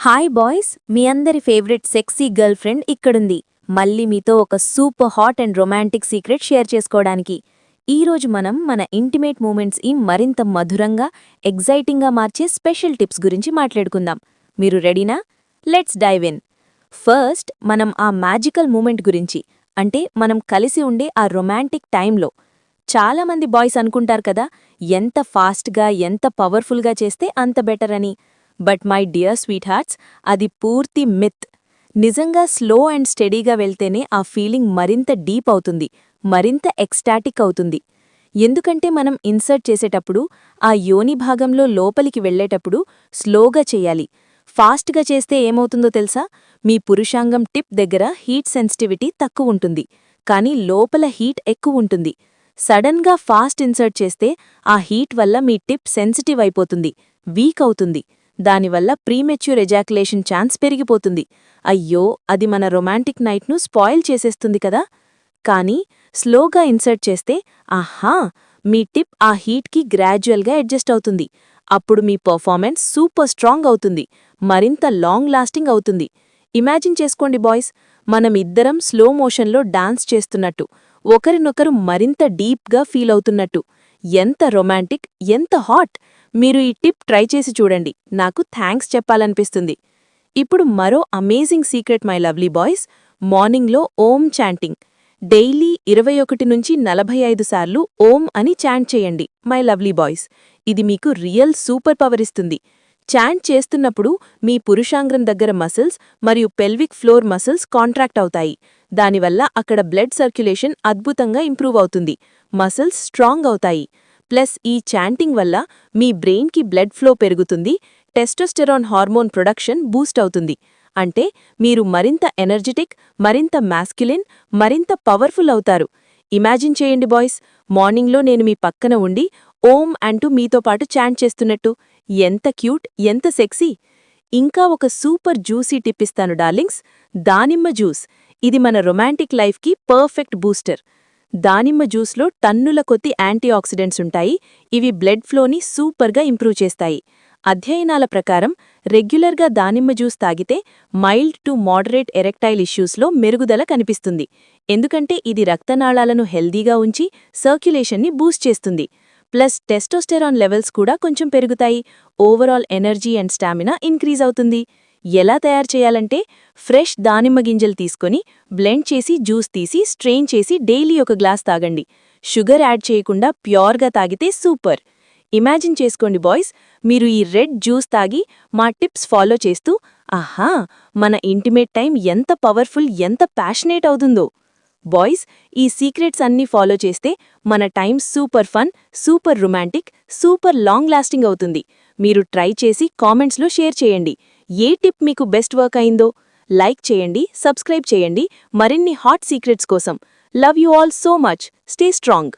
Hi boys మీ అందరి favourite sexy girl friend ఇక్కడుంది. మళ్ళీ మీతో ఒక super hot and romantic secret share చేసుకోవడానికి. ఈరోజు మనం మన ఇంటిమేట్ మూమెంట్స్ ఈ మరింత మధురంగా ఎగ్జైటింగ్గా మార్చే స్పెషల్ టిప్స్ గురించి మాట్లాడుకుందాం. మీరు రెడీనా? Let's dive in. ఫస్ట్ మనం ఆ మ్యాజికల్ మూమెంట్ గురించి అంటే మనం కలిసి ఉండే ఆ రొమాంటిక్ టైంలో. చాలామంది బాయ్స్ అనుకుంటారు కదా ఎంత ఫాస్ట్గా ఎంత పవర్ఫుల్గా చేస్తే అంత బెటర్ అని. But my dear sweethearts అది పూర్తి మిత్ నిజంగా స్లో అండ్ స్టడీగా వెళ్తేనే ఆ ఫీలింగ్ మరింత డీప్ అవుతుంది మరింత ఎక్స్టాటిక్ అవుతుంది. ఎందుకంటే మనం ఇన్సర్ట్ చేసేటప్పుడు ఆ యోని భాగంలో లోపలికి వెళ్ళేటప్పుడు స్లోగా చేయాలి. ఫాస్ట్గా చేస్తే ఏమవుతుందో తెలుసా? మీ పురుషాంగం టిప్ దగ్గర హీట్ సెన్సిటివిటీ తక్కువ ఉంటుంది కానీ లోపల హీట్ ఎక్కువ ఉంటుంది. సడన్గా ఫాస్ట్ ఇన్సర్ట్ చేస్తే ఆ హీట్ వల్ల మీ టిప్ సెన్సిటివ్ అయిపోతుంది వీక్ అవుతుంది. దానివల్ల ప్రీమెచ్యూర్ ఎజాక్యులేషన్ ఛాన్స్ పెరిగిపోతుంది. అయ్యో అది మన రొమాంటిక్ నైట్ను స్పాయిల్ చేసేస్తుంది కదా. కానీ స్లోగా ఇన్సర్ట్ చేస్తే ఆహా మీ టిప్ ఆ హీట్కి గ్రాడ్యువల్గా అడ్జస్ట్ అవుతుంది. అప్పుడు మీ పర్ఫార్మెన్స్ సూపర్ స్ట్రాంగ్ అవుతుంది. మరింత లాంగ్ లాస్టింగ్ అవుతుంది. ఇమాజిన్ చేసుకోండి బాయ్స్ మనం ఇద్దరం స్లో మోషన్లో డాన్స్ చేస్తున్నట్టు. ఒకరినొకరు మరింత డీప్గా ఫీల్ అవుతున్నట్టు. ఎంత రొమాంటిక్ ఎంత హాట్! మీరు ఈ టిప్ ట్రై చేసి చూడండి. నాకు థ్యాంక్స్ చెప్పాలనిపిస్తుంది. ఇప్పుడు మరో amazing secret my lovely boys. మార్నింగ్లో Om chanting. Daily ఇరవై ఒకటి నుంచి నలభై ఐదు సార్లు ఓం అని చాంట్ చేయండి మై లవ్లీ బాయ్స్. ఇది మీకు రియల్ సూపర్ పవర్ ఇస్తుంది. చాంట్ చేస్తున్నప్పుడు మీ పురుషాంగ్రం దగ్గర మసిల్స్ మరియు పెల్విక్ ఫ్లోర్ మసిల్స్ కాంట్రాక్ట్ అవుతాయి. దానివల్ల అక్కడ బ్లడ్ సర్క్యులేషన్ అద్భుతంగా ఇంప్రూవ్ అవుతుంది. మసిల్స్ స్ట్రాంగ్ అవుతాయి. ప్లస్ ఈ చాంటింగ్ వల్ల మీ బ్రెయిన్కి బ్లడ్ ఫ్లో పెరుగుతుంది. టెస్టోస్టెరాన్ హార్మోన్ ప్రొడక్షన్ బూస్ట్ అవుతుంది. అంటే మీరు మరింత ఎనర్జెటిక్ మరింత మాస్క్యులిన్ మరింత పవర్ఫుల్ అవుతారు. ఇమాజిన్ చేయండి బాయ్స్ మార్నింగ్లో నేను మీ పక్కన ఉండి ఓం అంటూ మీతో పాటు చాంట్ చేస్తున్నట్టు. ఎంత క్యూట్ ఎంత సెక్సీ. ఇంకా ఒక సూపర్ జ్యూసీ టిప్పిస్తాను డార్లింగ్స్. దానిమ్మ జ్యూస్. ఇది మన రొమాంటిక్ లైఫ్కి పర్ఫెక్ట్ బూస్టర్. దానిమ్మ జ్యూస్లో టన్నుల కొద్ది యాంటీఆక్సిడెంట్స్ ఉంటాయి. ఇవి బ్లడ్ ఫ్లోని సూపర్గా ఇంప్రూవ్ చేస్తాయి. అధ్యయనాల ప్రకారం రెగ్యులర్గా దానిమ్మ జ్యూస్ తాగితే మైల్డ్ టు మోడరేట్ ఎరెక్టైల్ ఇష్యూస్లో మెరుగుదల కనిపిస్తుంది. ఎందుకంటే ఇది రక్తనాళాలను హెల్దీగా ఉంచి సర్క్యులేషన్ని బూస్ట్ చేస్తుంది. ప్లస్ టెస్టోస్టెరాన్ లెవెల్స్ కూడా కొంచెం పెరుగుతాయి. Overall energy and stamina increase అవుతుంది. ఎలా తయారు చేయాలంటే ఫ్రెష్ దానిమ్మ గింజలు తీసుకొని బ్లెండ్ చేసి జ్యూస్ తీసి స్ట్రెయిన్ చేసి డైలీ ఒక గ్లాస్ తాగండి. షుగర్ యాడ్ చేయకుండా ప్యూర్గా తాగితే సూపర్. ఇమాజిన్ చేసుకోండి బాయ్స్ మీరు ఈ రెడ్ జ్యూస్ తాగి మా టిప్స్ ఫాలో చేస్తూ ఆహా మన ఇంటిమేట్ టైం ఎంత పవర్ఫుల్ ఎంత ప్యాషనేట్ అవుతుందో. బాయ్స్ ఈ సీక్రెట్స్ అన్నీ ఫాలో చేస్తే మన time super fun super romantic super long lasting అవుతుంది. మీరు ట్రై చేసి కామెంట్స్లో షేర్ చేయండి. ఏ టిప్ మీకు బెస్ట్ వర్క్ అయిందో లైక్ చేయండి సబ్స్క్రైబ్ చేయండి. మరిన్ని హాట్ సీక్రెట్స్ కోసం love you all so much. Stay strong.